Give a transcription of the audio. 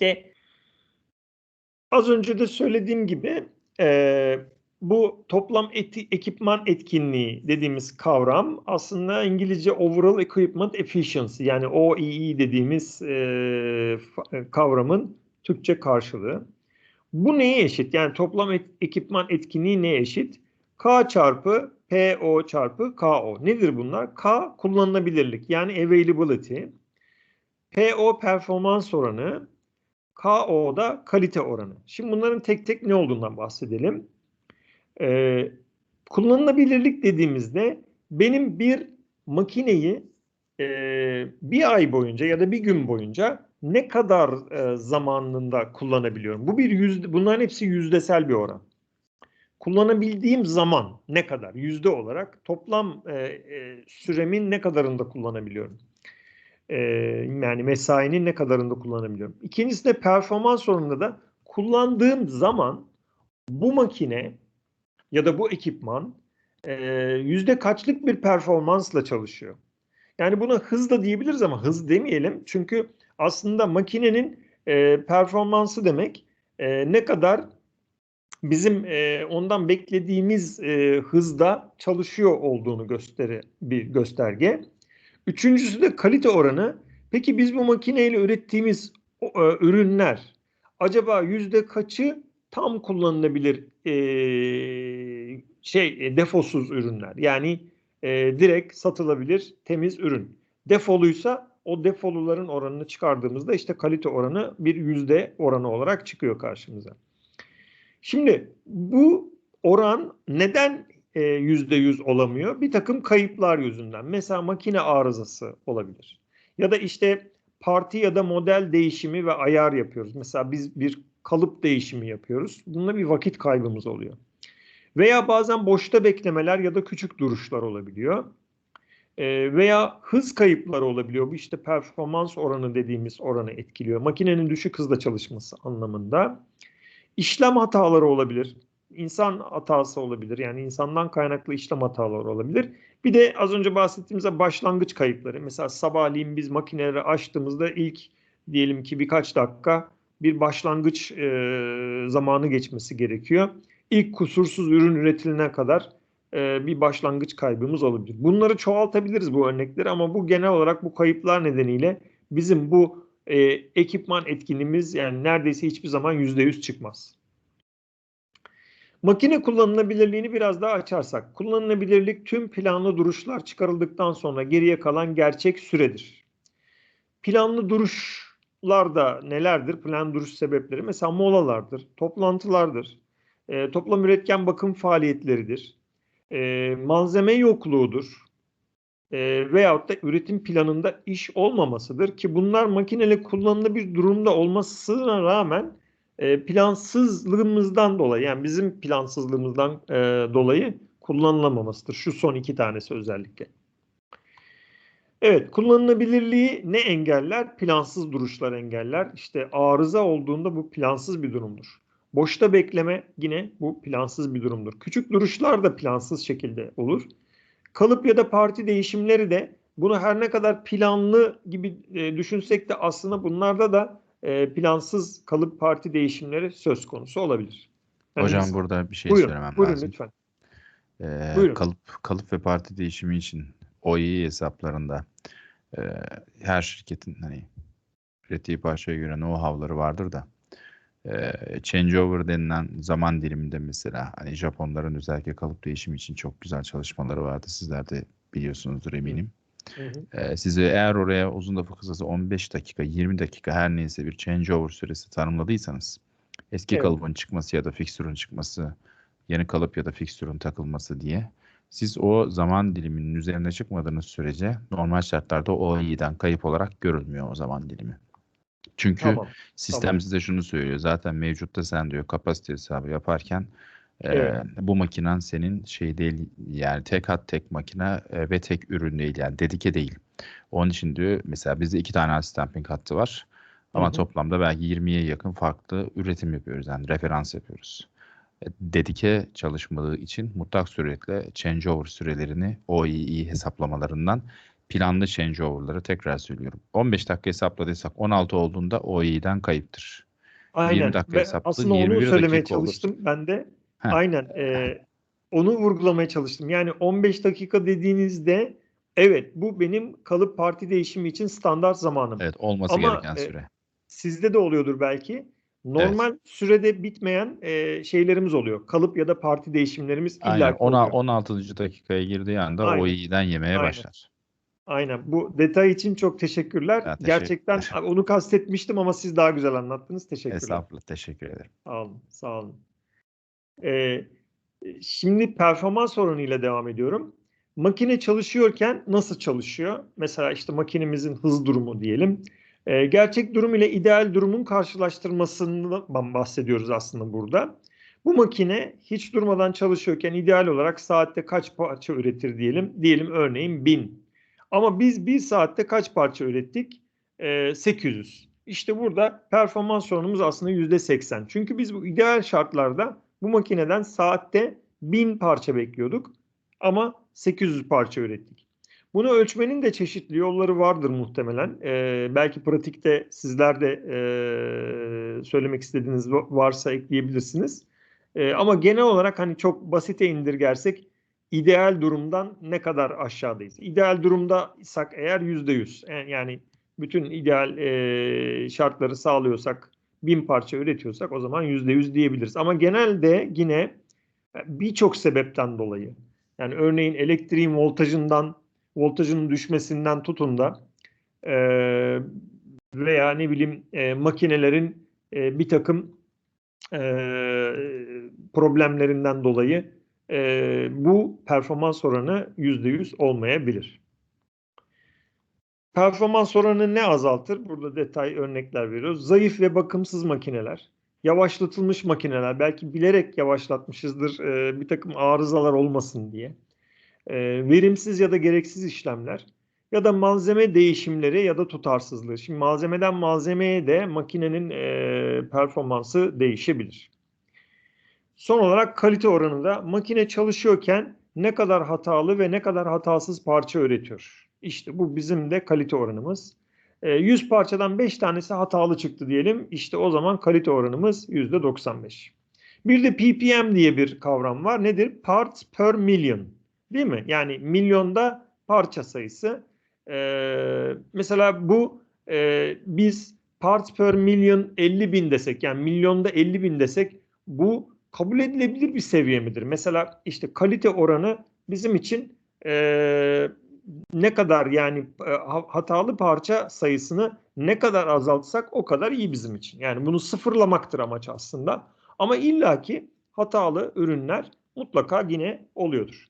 De az önce de söylediğim gibi e, bu toplam eti, ekipman etkinliği dediğimiz kavram aslında İngilizce Overall Equipment Efficiency yani OEE dediğimiz e, kavramın Türkçe karşılığı. Bu neye eşit? Yani toplam et, ekipman etkinliği neye eşit? K çarpı PO çarpı KO. Nedir bunlar? K kullanılabilirlik yani availability. PO performans oranı. KO da kalite oranı. Şimdi bunların tek tek ne olduğundan bahsedelim. Ee, kullanılabilirlik dediğimizde benim bir makineyi e, bir ay boyunca ya da bir gün boyunca ne kadar e, zamanında kullanabiliyorum? Bu bir yüzde, bunların hepsi yüzdesel bir oran. Kullanabildiğim zaman ne kadar? Yüzde olarak toplam e, e, süremin ne kadarında kullanabiliyorum? E, yani mesainin ne kadarında kullanabiliyorum? İkincisi de performans oranında da kullandığım zaman bu makine ya da bu ekipman e, yüzde kaçlık bir performansla çalışıyor. Yani buna hız da diyebiliriz ama hız demeyelim. Çünkü aslında makinenin e, performansı demek e, ne kadar bizim e, ondan beklediğimiz e, hızda çalışıyor olduğunu gösteri bir gösterge. Üçüncüsü de kalite oranı. Peki biz bu makineyle ürettiğimiz e, ürünler acaba yüzde kaçı tam kullanılabilir e, şey e, defosuz ürünler? Yani e, direkt satılabilir temiz ürün. Defoluysa o defoluların oranını çıkardığımızda işte kalite oranı bir yüzde oranı olarak çıkıyor karşımıza. Şimdi bu oran neden yüzde yüz olamıyor? Bir takım kayıplar yüzünden. Mesela makine arızası olabilir. Ya da işte parti ya da model değişimi ve ayar yapıyoruz. Mesela biz bir kalıp değişimi yapıyoruz. Bunda bir vakit kaybımız oluyor. Veya bazen boşta beklemeler ya da küçük duruşlar olabiliyor. E, veya hız kayıpları olabiliyor. Bu işte performans oranı dediğimiz oranı etkiliyor. Makinenin düşük hızda çalışması anlamında. İşlem hataları olabilir. İnsan hatası olabilir. Yani insandan kaynaklı işlem hataları olabilir. Bir de az önce bahsettiğimizde başlangıç kayıpları. Mesela sabahleyin biz makineleri açtığımızda ilk diyelim ki birkaç dakika bir başlangıç e, zamanı geçmesi gerekiyor. İlk kusursuz ürün üretilene kadar e, bir başlangıç kaybımız olabilir. Bunları çoğaltabiliriz bu örnekleri ama bu genel olarak bu kayıplar nedeniyle bizim bu e, ekipman etkinliğimiz yani neredeyse hiçbir zaman yüzde yüz çıkmaz. Makine kullanılabilirliğini biraz daha açarsak, kullanılabilirlik tüm planlı duruşlar çıkarıldıktan sonra geriye kalan gerçek süredir. Planlı duruşlar da nelerdir? Plan duruş sebepleri mesela molalardır, toplantılardır, e, toplam üretken bakım faaliyetleridir, e, malzeme yokluğudur e, veyahut da üretim planında iş olmamasıdır ki bunlar makineli kullanılabilir durumda olmasına rağmen e, plansızlığımızdan dolayı yani bizim plansızlığımızdan e, dolayı kullanılamamasıdır. Şu son iki tanesi özellikle. Evet, kullanılabilirliği ne engeller? Plansız duruşlar engeller. İşte arıza olduğunda bu plansız bir durumdur. Boşta bekleme yine bu plansız bir durumdur. Küçük duruşlar da plansız şekilde olur. Kalıp ya da parti değişimleri de bunu her ne kadar planlı gibi e, düşünsek de aslında bunlarda da e, plansız kalıp parti değişimleri söz konusu olabilir. Yani Hocam biz, burada bir şey buyurun, söylemem buyurun lazım. lütfen. Ee, buyurun. Kalıp, kalıp ve parti değişimi için OEE hesaplarında e, her şirketin hani ürettiği parçaya göre know-how'ları vardır da e, changeover denilen zaman diliminde mesela hani Japonların özellikle kalıp değişimi için çok güzel çalışmaları vardı. Sizler de biliyorsunuzdur eminim. Hı hı. E, size eğer oraya uzun lafı kısası 15 dakika 20 dakika her neyse bir changeover süresi tanımladıysanız eski evet. kalıbın çıkması ya da fixture'un çıkması yeni kalıp ya da fixture'un takılması diye siz o zaman diliminin üzerine çıkmadığınız sürece normal şartlarda o iyiden kayıp olarak görülmüyor o zaman dilimi. Çünkü tamam, sistem tamam. size şunu söylüyor. Zaten mevcutta sen diyor kapasite hesabı yaparken evet. bu makinen senin şey değil yani tek hat tek makine e, ve tek ürün değil yani dedike değil. Onun için diyor mesela bizde iki tane stamping hattı var. Ama Hı-hı. toplamda belki 20'ye yakın farklı üretim yapıyoruz. Yani referans yapıyoruz. E, dedike çalışmadığı için mutlak suretle changeover sürelerini OEE hesaplamalarından planlı changeover'ları tekrar söylüyorum. 15 dakika hesapladıysak 16 olduğunda OI'den kayıptır. Aynen. 20 dakika Ve hesapladı, aslında onu 21 söylemeye dakika olur. çalıştım ben de. Heh. Aynen. e, onu vurgulamaya çalıştım. Yani 15 dakika dediğinizde evet bu benim kalıp parti değişimi için standart zamanım. Evet olması Ama, gereken e, süre. Sizde de oluyordur belki. Normal sürede bitmeyen e, şeylerimiz oluyor. Kalıp ya da parti değişimlerimiz Aynen. illa Ona, oluyor. 16. dakikaya girdiği anda Aynen. OI'den yemeye Aynen. başlar. Aynen. Bu detay için çok teşekkürler. Ya, teşekkür- Gerçekten onu kastetmiştim ama siz daha güzel anlattınız. Teşekkürler. Estağfurullah. Teşekkür ederim. Sağ olun, sağ olun. Ee, şimdi performans oranıyla devam ediyorum. Makine çalışıyorken nasıl çalışıyor? Mesela işte makinemizin hız durumu diyelim. Ee, gerçek durum ile ideal durumun karşılaştırmasından bahsediyoruz aslında burada. Bu makine hiç durmadan çalışıyorken ideal olarak saatte kaç parça üretir diyelim. Diyelim örneğin 1000. Ama biz bir saatte kaç parça ürettik? Ee, 800. İşte burada performans sorunumuz aslında %80. Çünkü biz bu ideal şartlarda bu makineden saatte 1000 parça bekliyorduk ama 800 parça ürettik. Bunu ölçmenin de çeşitli yolları vardır muhtemelen. Ee, belki pratikte sizler de e, söylemek istediğiniz va- varsa ekleyebilirsiniz. Ee, ama genel olarak hani çok basite indirgersek ideal durumdan ne kadar aşağıdayız? İdeal durumdaysak eğer %100 yani- yani bütün ideal e, şartları sağlıyorsak, bin parça üretiyorsak o zaman yüzde yüz diyebiliriz. Ama genelde yine e, birçok sebepten dolayı yani örneğin elektriğin voltajından, voltajının düşmesinden tutun da e, veya ne bileyim e, makinelerin e, bir takım e, problemlerinden dolayı e, bu performans oranı yüzde yüz olmayabilir. Performans oranı ne azaltır? Burada detay örnekler veriyoruz. Zayıf ve bakımsız makineler, yavaşlatılmış makineler, belki bilerek yavaşlatmışızdır e, bir takım arızalar olmasın diye. E, verimsiz ya da gereksiz işlemler ya da malzeme değişimleri ya da tutarsızlığı. Şimdi malzemeden malzemeye de makinenin e, performansı değişebilir. Son olarak kalite oranı da makine çalışıyorken ne kadar hatalı ve ne kadar hatasız parça üretiyor. İşte bu bizim de kalite oranımız. E, 100 parçadan 5 tanesi hatalı çıktı diyelim. İşte o zaman kalite oranımız %95. Bir de ppm diye bir kavram var. Nedir? Parts per million. Değil mi? Yani milyonda parça sayısı. E, mesela bu e, biz parts per million 50 bin desek yani milyonda 50 bin desek bu kabul edilebilir bir seviye midir? Mesela işte kalite oranı bizim için e, ne kadar yani e, ha- hatalı parça sayısını ne kadar azaltsak o kadar iyi bizim için. Yani bunu sıfırlamaktır amaç aslında. Ama illaki hatalı ürünler mutlaka yine oluyordur.